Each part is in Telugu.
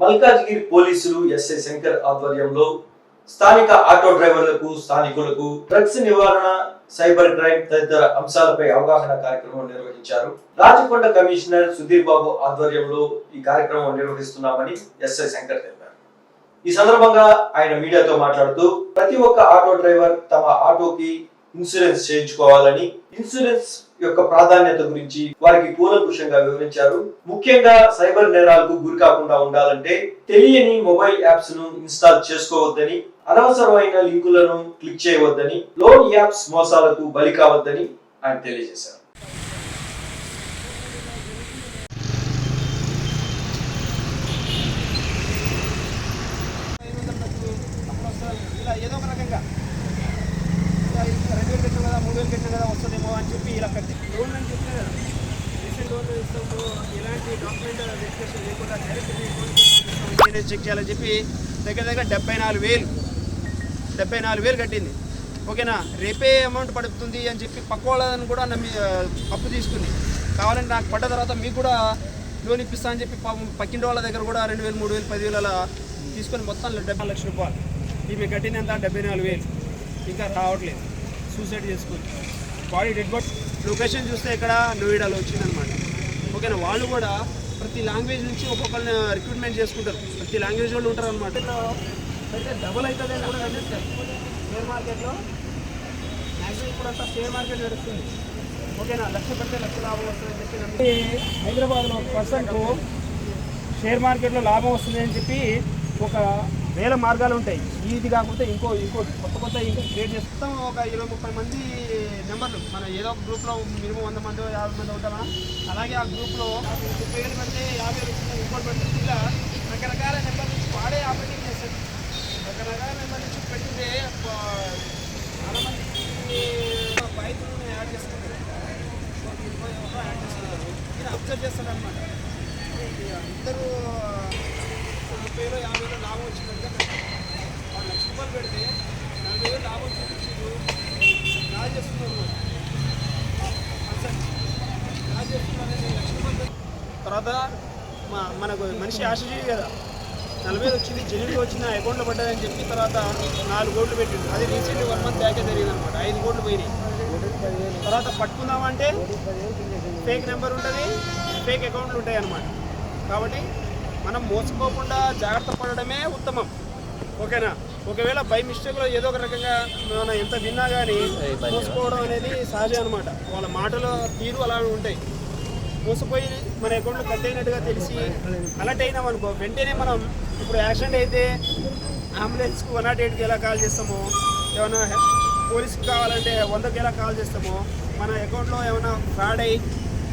మల్కాజ్గిరి పోలీసులు ఎస్ఐ శంకర్ ఆధ్వర్యంలో స్థానిక ఆటో డ్రైవర్లకు స్థానికులకు డ్రగ్స్ నివారణ సైబర్ క్రైమ్ తదితర అంశాలపై అవగాహన కార్యక్రమం నిర్వహించారు. రాచకొండ కమిషనర్ సుధీర్ బాబు ఆధ్వర్యంలో ఈ కార్యక్రమం నిర్వహిస్తున్నామని ఎస్ఐ శంకర్ తెలిపారు. ఈ సందర్భంగా ఆయన మీడియాతో మాట్లాడుతూ ప్రతి ఒక్క ఆటో డ్రైవర్ తమ ఆటోకి ఇన్సూరెన్స్ చేయించుకోవాలని ఇన్సూరెన్స్ యొక్క ప్రాధాన్యత గురించి వారికి కూలంకుషంగా వివరించారు. ముఖ్యంగా సైబర్ నేరాలకు గురి కాకుండా ఉండాలంటే తెలియని మొబైల్ యాప్స్ను ఇన్స్టాల్ చేసుకోవద్దని అనవసరమైన లింకులను క్లిక్ చేయవద్దని లోన్ యాప్స్ మోసాలకు బలి కావద్దని ఆయన తెలియజేశారు. ఏదో ఒక రకంగా కట్టినా కదా కదా వస్తుందేమో అని చెప్పి ఇలా కట్టి లోన్ అని చెప్తే కదా. రీసెంట్ లోన్ ఇస్తాము ఎలాంటి డాక్యుమెంట్ వెరిఫికేషన్ లేకుండా డైరెక్ట్ చెక్ చేయాలని చెప్పి దగ్గర దగ్గర డెబ్బై నాలుగు వేలు డెబ్బై నాలుగు వేలు కట్టింది. ఓకేనా? రేపే అమౌంట్ పడుతుంది అని చెప్పి పక్క వాళ్ళని కూడా నమ్మి అప్పు తీసుకుంది. కావాలంటే నాకు పడ్డ తర్వాత మీకు కూడా లోన్ ఇప్పిస్తా అని చెప్పి పక్కింటి వాళ్ళ దగ్గర కూడా రెండు వేలు మూడు వేలు పదివేలు అలా తీసుకొని మొత్తం డెబ్బై లక్షల రూపాయలు. ఈమె కట్టినంత డెబ్బై నాలుగు వేలు. ఇంకా రావట్లేదు. సూసైడ్ చేసుకుంది. బాడీ డెడ్ బాడీ లొకేషన్ చూస్తే ఇక్కడ నోయిడాలో వచ్చిందనమాట ఓకేనా? వాళ్ళు కూడా ప్రతి లాంగ్వేజ్ నుంచి ఒక్కొక్కరిని రిక్రూట్మెంట్ చేసుకుంటారు. ప్రతి లాంగ్వేజ్ వాళ్ళు ఉంటారు అనమాట అయితే డబుల్ అవుతుంది అని కూడా నడుస్తారు షేర్ మార్కెట్లో మ్యాక్సిమం ఇప్పుడు అంతా షేర్ మార్కెట్ నడుస్తుంది. ఓకేనా? లక్ష పెడితే లక్ష లాభం వస్తుందని చెప్పి హైదరాబాద్లో ఒక పర్సన్కు షేర్ మార్కెట్లో లాభం వస్తుంది అని చెప్పి ఒక వేల మార్గాలు ఉంటాయి. ఇది కాకుండా ఇంకో ఇంకో కొత్త కొత్త ఇంకా క్రియేట్ చేస్తాం. ఒక ఇరవై ముప్పై మంది నెంబర్లు మన ఏదో ఒక గ్రూప్లో మినిమం వంద మంది యాభై మంది ఉంటామా అలాగే ఆ గ్రూప్లో ముప్పై వేలు మంది యాభై వేలు వచ్చింది ఇంకోటి పెడితే ఇలా రకరకాల నెంబర్ నుంచి వాడే ఆపరేటింగ్ చేస్తారు. రకరకాల నెంబర్ నుంచి పెట్టితే చాలామంది బైకులను యాడ్ చేసుకుంటారు. యాడ్ చేసుకుంటారు. ఇది అబ్జర్వ్ చేస్తారు అనమాట అందరూ ముప్పై వేలు యాభై వేలు లాభం వచ్చిందంటే వాళ్ళు లక్ష రూపాయలు పెడితే నలభై వేలు లాభం చూపించారు లా చేస్తున్నారు లా చేస్తున్నారు లక్ష రూపాయలు తర్వాత మా మనకు మనిషి ఆశజీవి కదా. నలభై వేలు వచ్చింది జనవరి వచ్చింది నా అకౌంట్లో పడ్డదని చెప్పి తర్వాత నాలుగు కోట్లు పెట్టిండు. అది రీసెంట్ వన్ మంత్ బ్యాకే జరిగింది అనమాట ఐదు కోట్లు పోయినాయి. తర్వాత పట్టుకుందామంటే ఫేక్ నెంబర్ ఉంటుంది ఫేక్ అకౌంట్లు ఉంటాయి అనమాట కాబట్టి మనం మోసపోకుండా జాగ్రత్త పడడమే ఉత్తమం. ఓకేనా? ఒకవేళ బై మిస్టేక్లో ఏదో ఒక రకంగా మనం ఎంత విన్నా కానీ మోసపోవడం అనేది సహజం అనమాట వాళ్ళ మాటల తీరు అలా ఉంటాయి. మోసపోయి మన అకౌంట్లో కట్ అయినట్టుగా తెలిసి అలర్ట్ అయినాం అనుకో వెంటనే మనం ఇప్పుడు యాక్సిడెంట్ అయితే అంబులెన్స్కు వన్ నాట్ ఎయిట్కి ఎలా కాల్ చేస్తామో ఏమైనా పోలీస్కి కావాలంటే వందకి ఎలా కాల్ చేస్తామో మన అకౌంట్లో ఏమైనా ఫ్రాడ్ అయ్యి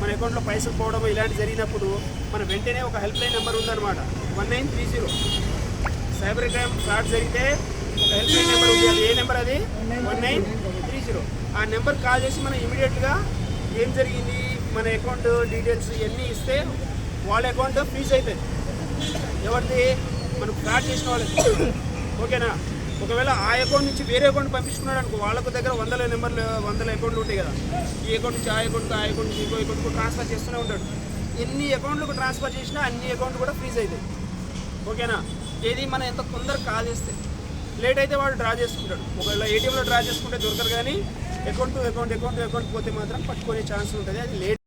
మన అకౌంట్లో పైసలు పోవడం ఇలాంటి జరిగినప్పుడు మన వెంటనే ఒక హెల్ప్ లైన్ నెంబర్ ఉందన్నమాట. One nine three zero cyber crime fraud జరిగితే ఒక హెల్ప్ లైన్ నెంబర్ ఉంది. అది ఏ నెంబర్ అది? వన్ నైన్ త్రీ జీరో ఆ నెంబర్ కాల్ చేసి మనం ఇమీడియట్గా ఏం జరిగింది మన అకౌంట్ డీటెయిల్స్ ఇవన్నీ ఇస్తే వాళ్ళ అకౌంట్ ఫ్రీజ్ అవుతుంది. ఎవరిది? మనం ఫ్రాడ్ చేసిన వాళ్ళకి ఓకేనా? ఒకవేళ ఆ అకౌంట్ నుంచి వేరే అకౌంట్ పంపించుకున్నాడు అనుకో వాళ్ళకు దగ్గర వందల నెంబర్లు వందల అకౌంట్లు ఉంటాయి కదా. ఈ అకౌంట్ నుంచి ఆ అకౌంట్కి ఆ అకౌంట్ నుంచి ఇంకో అకౌంట్కు ట్రాన్స్ఫర్ చేస్తూనే ఉంటాడు. ఎన్ని అకౌంట్లకు ట్రాన్స్ఫర్ చేసినా అన్ని అకౌంట్లు కూడా ఫ్రీజ్ అవుతాయి ఓకేనా? ఏది మనం ఎంత తొందరగా కాల్ చేస్తే. లేట్ అయితే వాడు డ్రా చేసుకుంటాడు. ఒకవేళ ఏటీఎంలో డ్రా చేసుకుంటే దొరకరు కానీ account to account account to account పోతే మాత్రం పట్టుకునే ఛాన్స్ ఉంటుంది. అది లేట్